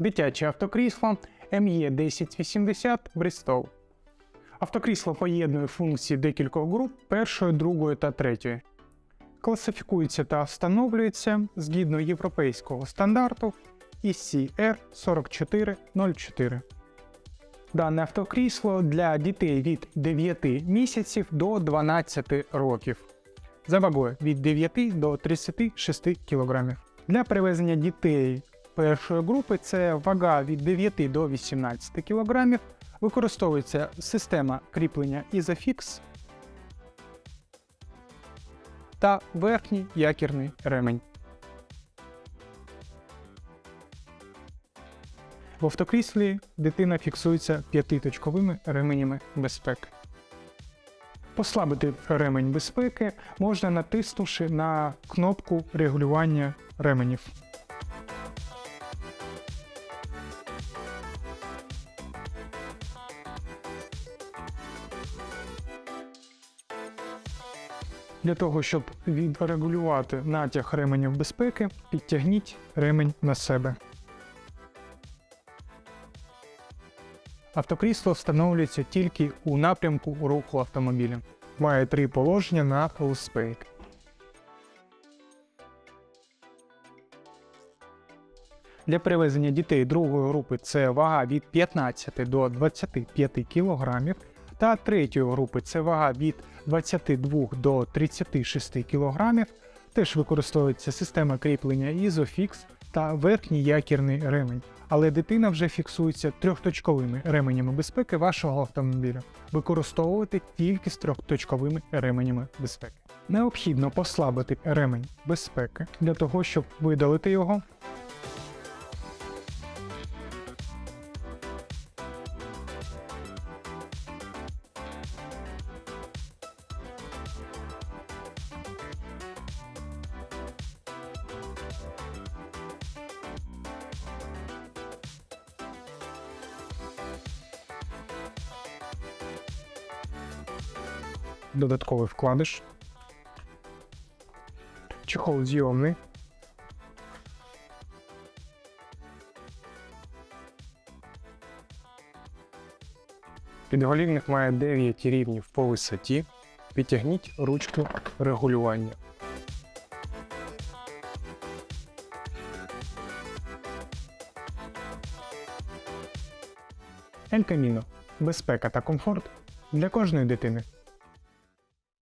Дитяче автокрісло ME 1080 Bristol. Автокрісло поєднує функції декількох груп першої, другої та третьої. Класифікується та встановлюється згідно європейського стандарту ECR 4404. Дане автокрісло для дітей від 9 місяців до 12 років. За вагою від 9 до 36 кг. Для перевезення дітей першої групи це вага від 9 до 18 кг. Використовується система кріплення Isofix та верхній якірний ремень. В автокріслі дитина фіксується п'ятиточковими ременями безпеки. Послабити ремень безпеки можна натиснувши на кнопку регулювання ременів. Для того, щоб відрегулювати натяг ременів безпеки, підтягніть ремень на себе. Автокрісло встановлюється тільки у напрямку руху автомобіля. Має три положення на full Для перевезення дітей другої групи це вага від 15 до 25 кг, та третьої групи це вага від 22 до 36 кг. Теж використовується система кріплення Isofix та верхній якірний ремень. Але дитина вже фіксується трьохточковими ременями безпеки вашого автомобіля. Використовувати тільки з трьохточковими ременями безпеки. Необхідно послабити ремень безпеки для того, щоб видалити його. Додатковий вкладиш. Чехол зйомний. Підголівник має 9 рівнів по висоті. Підтягніть ручку регулювання. El Camino. Безпека та комфорт для кожної дитини.